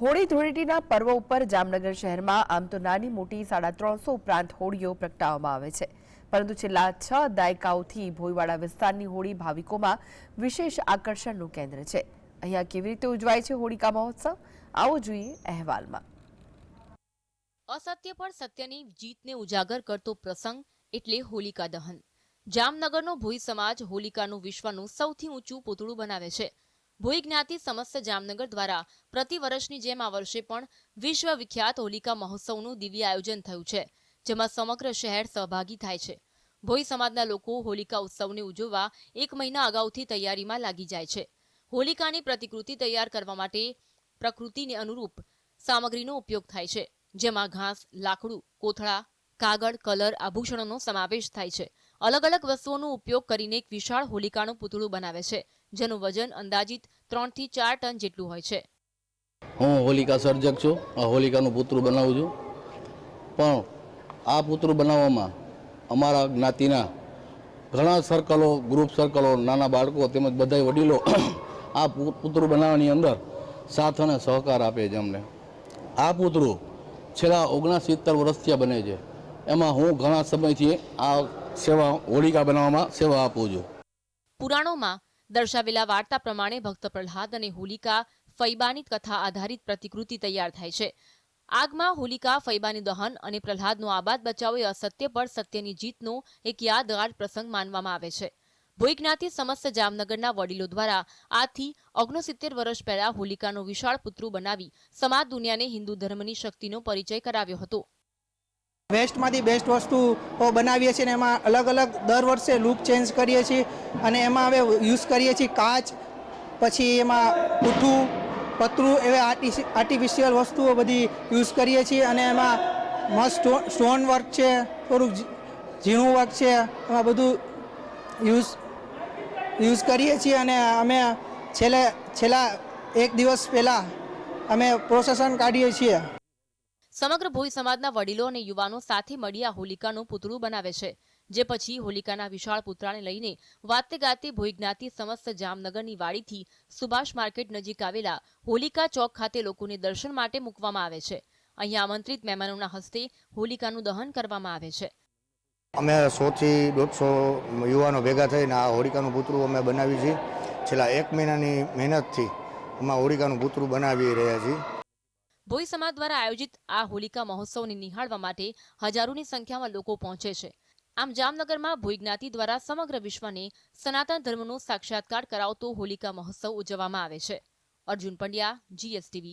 હોળી ધૂળેટીના પર્વ ઉપર જામનગર શહેરમાં આમ તો નાની મોટી સાડા ત્રણસો ઉપરાંત હોળીઓ પ્રગટાવવામાં આવે છે. પરંતુ છેલ્લા છ દાયકાઓથી ભોયવાડા વિસ્તારની હોળી ભાવિકોમાં વિશેષ આકર્ષણનું કેન્દ્ર છે. અહીંયા કેવી રીતે ઉજવાય છે હોળિકા મહોત્સવ? આવો જોઈએ અહેવાલમાં. અસત્ય પર સત્યની જીતને ઉજાગર કરતો પ્રસંગ એટલે હોલિકા દહન. જામનગરનો ભોઈ સમાજ હોલિકાનું વિશ્વનું સૌથી ઊંચું પૂતળું બનાવે છે. ભોઈ જ્ઞાતિ સમસ્ત જામનગર દ્વારા પ્રતિ વર્ષની જેમ આ વર્ષે પણ વિશ્વ વિખ્યાત હોલિકા મહોત્સવનું દિવ્ય આયોજન થયું છે, જેમાં સમગ્ર શહેર સહભાગી થાય છે. ભોઈ સમાજના લોકો હોલિકા ઉત્સવને ઉજવવા એક મહિના અગાઉથી તૈયારીમાં લાગી જાય છે. હોલિકાની પ્રતિકૃતિ તૈયાર કરવા માટે પ્રકૃતિને અનુરૂપ સામગ્રીનો ઉપયોગ થાય છે, જેમાં ઘાસ, લાકડું, કોથળા, કાગળ, કલર, આભૂષણોનો સમાવેશ થાય છે. અલગ અલગ વસ્તુઓનો ઉપયોગ કરીને એક વિશાળ હોલિકાનું પૂતળું બનાવે છે, જેનું વજન અંદાજિત ત્રણથી ચાર ટન જેટલું હોય છે. હું હોલિકા સર્જક છું, આ હોલિકાનું પૂતળું બનાવું છું. પણ આ પૂતળું બનાવવામાં અમારા જ્ઞાતિના ઘણા સર્કલો ગ્રુપ સર્કલો નાના બાળકો તેમજ બધા વડીલો આ પૂતળું બનાવવાની અંદર સાથ અને સહકાર આપે છે અમને. આ પૂતળું છેલ્લા ઓગણસિત્તેર વર્ષથી બને છે. એમાં હું ઘણા સમયથી આ સેવા હોલિકા બનાવવામાં સેવા આપું છું. પુરાણોમાં દર્શાવેલા વાર્તા પ્રમાણે ભક્ત પ્રહલાદ અને હોલિકા ફૈબાની કથા આધારિત પ્રતિકૃતિ તૈયાર થાય છે. આગમાં હોલિકા, ફૈબાની દહન અને પ્રહલાદનો આબાદ બચાવો એ અસત્ય પર સત્યની જીતનો એક યાદગાર પ્રસંગ માનવામાં આવે છે. ભોઈ જ્ઞાતિ સમસ્ત જામનગરના વડીલો દ્વારા આજથી ઓગણસિત્તેર વર્ષ પહેલા હોલિકાનો વિશાળ પુતળું બનાવી સમાજ દુનિયાને હિન્દુ ધર્મની શક્તિનો પરિચય કરાવ્યો હતો. વેસ્ટમાંથી બેસ્ટ વસ્તુઓ બનાવીએ છીએ અને એમાં અલગ અલગ દર વર્ષે લુક ચેન્જ કરીએ છીએ અને એમાં હવે યુઝ કરીએ છીએ કાચ, પછી એમાં પૂઠું પતરું એવા આર્ટિફિશિયલ વસ્તુઓ બધી યુઝ કરીએ છીએ અને એમાં મસ્ત સ્ટોન વર્ક છે, થોડુંક ઝીણું વર્ક છે, એમાં બધું યુઝ યુઝ કરીએ છીએ અને અમે છેલ્લે, છેલ્લા એક દિવસ પહેલાં અમે પ્રોસેસન કાઢીએ છીએ. સમગ્ર ભોઈ સમાજના વડીલો અને યુવાનો સાથે મળી આ હોલિકાનું પૂતળું બનાવે છે, જે પછી હોલિકાના વિશાળ પુતળાને લઈને વાતે ગાતે ભોઈ જ્ઞાતિ સમસ્ત જામનગરની વાડીથી સુભાષ માર્કેટ નજીક આવેલા હોલિકા ચોક ખાતે લોકોને દર્શન માટે મૂકવામાં આવે છે. અહીંયા આમંત્રિત મહેમાનોના હસ્તે હોલિકાનું દહન કરવામાં આવે છે. અમે સોથી દોઢસો યુવાનો ભેગા થઈને આ હોલિકાનું પૂતળું અમે બનાવી છીએ. છેલ્લા એક મહિનાની મહેનતથી અમે હોળિકાનું પૂતળું બનાવી રહ્યા છીએ. ભોઈ સમાજ દ્વારા આયોજિત આ હોલિકા મહોત્સવને નિહાળવા માટે હજારોની સંખ્યામાં લોકો પહોંચે છે. આમ જામનગરમાં ભોઈ જ્ઞાતિ દ્વારા સમગ્ર વિશ્વને સનાતન ધર્મનો સાક્ષાત્કાર કરાવતો હોલિકા મહોત્સવ ઉજવવામાં આવે છે. અર્જુન પંડ્યા, જીએસટીવી.